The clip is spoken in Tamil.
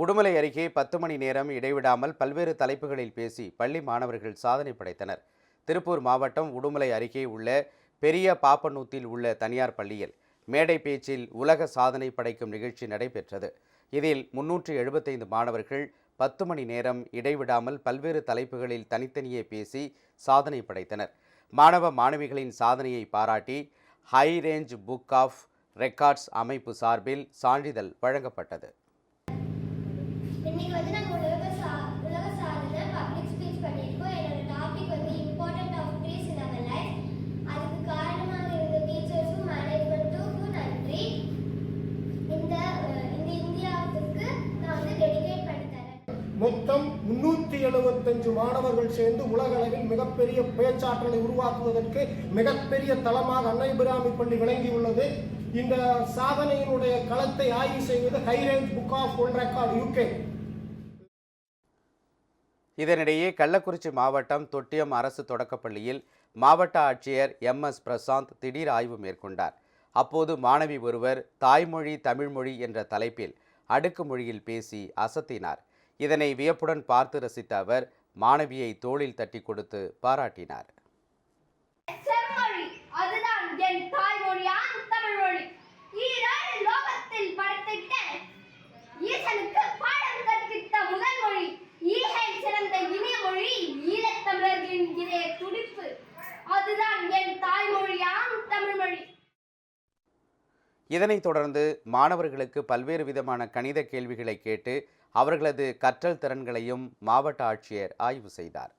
உடுமலை அருகே பத்து மணி நேரம் இடைவிடாமல் பல்வேறு தலைப்புகளில் பேசி பள்ளி மாணவர்கள் சாதனை படைத்தனர். திருப்பூர் மாவட்டம் உடுமலை அருகே உள்ள பெரிய பாப்பனூத்தில் உள்ள தனியார் பள்ளியில் மேடை பேச்சில் உலக சாதனை படைக்கும் நிகழ்ச்சி நடைபெற்றது. இதில் முன்னூற்றி எழுபத்தைந்து மாணவர்கள் பத்து மணி நேரம் இடைவிடாமல் பல்வேறு தலைப்புகளில் தனித்தனியே பேசி சாதனை படைத்தனர். மாணவ மாணவிகளின் சாதனையை பாராட்டி high range book of records அமைப்பு சார்பில் சான்றிதழ் வழங்கப்பட்டது. இன்னைக்கு வந்து நாங்கள் உலக மொத்தம் முன்னூற்றி எழுபத்தஞ்சு மாணவர்கள் சேர்ந்து உலக அளவில் மிகப்பெரிய பேச்சாற்றலை உருவாக்குவதற்கு மிகப்பெரிய தளமாக அன்னை பிராமி பள்ளி விளங்கியுள்ளது. இந்த சாதனையினுடைய களத்தை ஆய்வு செய்வது high range book of world record UK இதனிடையே கள்ளக்குறிச்சி மாவட்டம் தொட்டியம் அரசு தொடக்கப்பள்ளியில் மாவட்ட ஆட்சியர் எம் எஸ் பிரசாந்த் திடீர் ஆய்வு மேற்கொண்டார். அப்போது மாணவி ஒருவர் தாய்மொழி தமிழ்மொழி என்ற தலைப்பில் அடுக்கு மொழியில் பேசி அசத்தினார். இதனை வியப்புடன் பார்த்து ரசித்த அவர் மாணவியை தோளில் தட்டி கொடுத்து பாராட்டினார். இதனைத் தொடர்ந்து மாணவர்களுக்கு பல்வேறு விதமான கணித கேள்விகளை கேட்டு அவர்களது கற்றல் திறன்களையும் மாவட்ட ஆட்சியர் ஆய்வு செய்தார்.